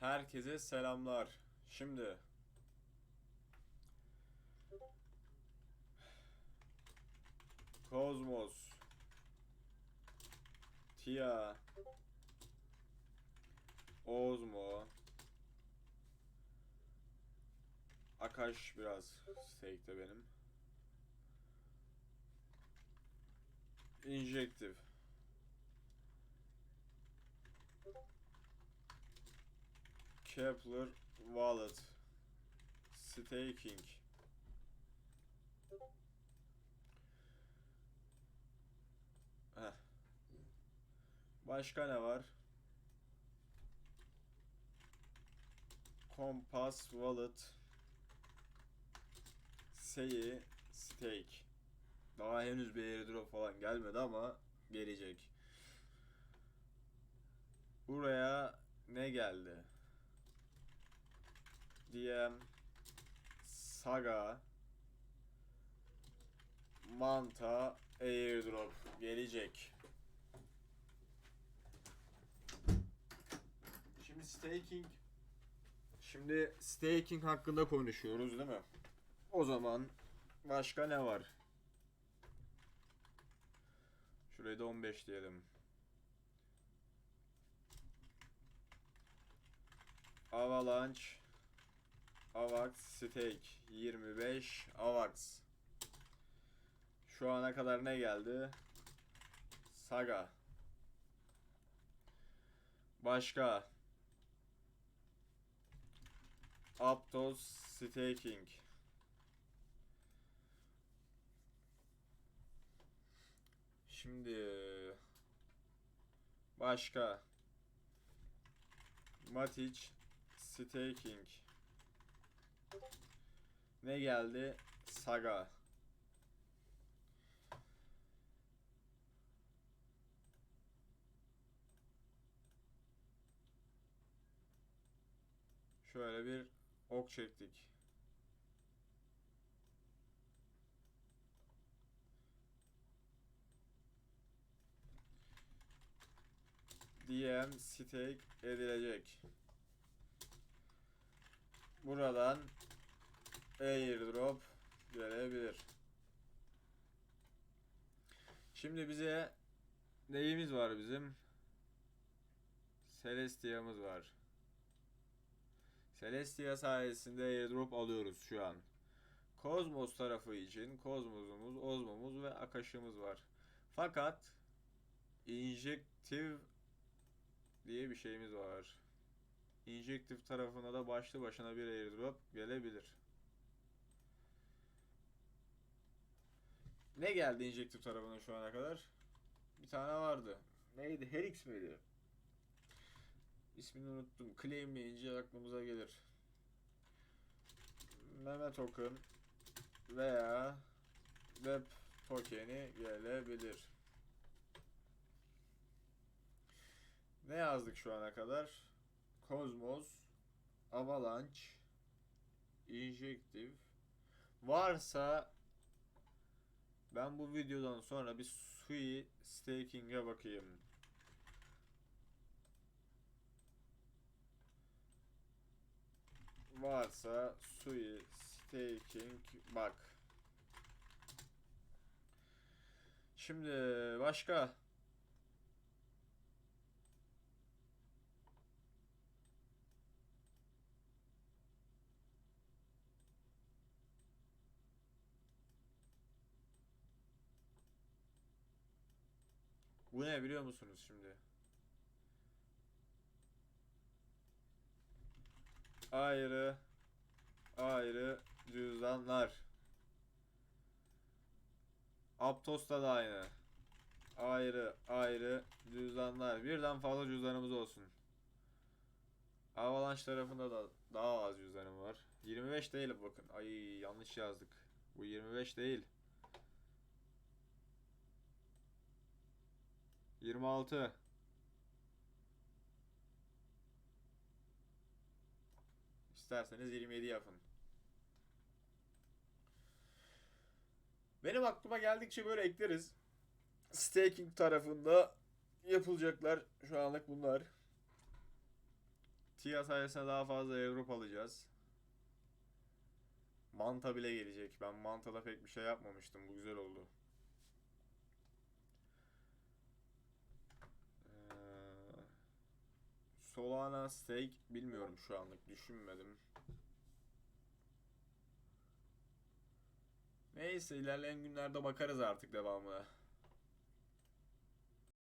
Herkese selamlar. Şimdi Kozmos Tia Ozmo Akash biraz stake'te benim. Injective Kepler Wallet Staking Heh. Başka ne var? Compass Wallet Seyi Stake Daha henüz bir airdrop falan gelmedi ama gelecek. Buraya ne geldi? DM Saga Manta Airdrop gelecek. Şimdi staking Şimdi staking hakkında konuşuyoruz değil mi? O zaman başka ne var? Şuraya da 15 diyelim. Avalanche Avax Stake 25 Avax. Şu ana kadar ne geldi? Saga. Başka? Aptos Staking. Şimdi başka? Matic Staking ne geldi? Saga Şöyle bir ok çektik. DM stake edilecek. Buradan airdrop gelebilir. Şimdi bize neyimiz var bizim? Celestia'mız var. Celestia sayesinde airdrop alıyoruz şu an. Kozmos tarafı için Kozmos'umuz, Ozmo'muz ve Akash'ımız var. Fakat Injective diye bir şeyimiz var. Injective tarafına da başlı başına bir airdrop gelebilir. Ne geldi Injective tarafına şu ana kadar? Bir tane vardı. Neydi? Helix miydi? İsmini unuttum. Claimleyince aklımıza gelir. Meme token veya web tokeni gelebilir. Ne yazdık şu ana kadar? Cosmos, Avalanche, Injective. Varsa ben bu videodan sonra bir Sui Staking'e bakayım. Varsa Sui Staking bak. Şimdi başka Bu ne biliyor musunuz şimdi? Ayrı ayrı cüzdanlar. Aptos'ta da aynı. Ayrı ayrı cüzdanlar. Birden fazla cüzdanımız olsun. Avalanche tarafında da daha az cüzdanım var. 25 değil bakın. Ay yanlış yazdık. Bu 25 değil. 26 İsterseniz 27 yapın. Benim aklıma geldikçe böyle ekleriz. Staking tarafında yapılacaklar şu anlık bunlar. Kia sayesinde daha fazla airdrop alacağız. Manta bile gelecek. Ben Manta'da pek bir şey yapmamıştım. Bu güzel oldu. Solana stake bilmiyorum şu anlık. Düşünmedim. Neyse ilerleyen günlerde bakarız artık devamına.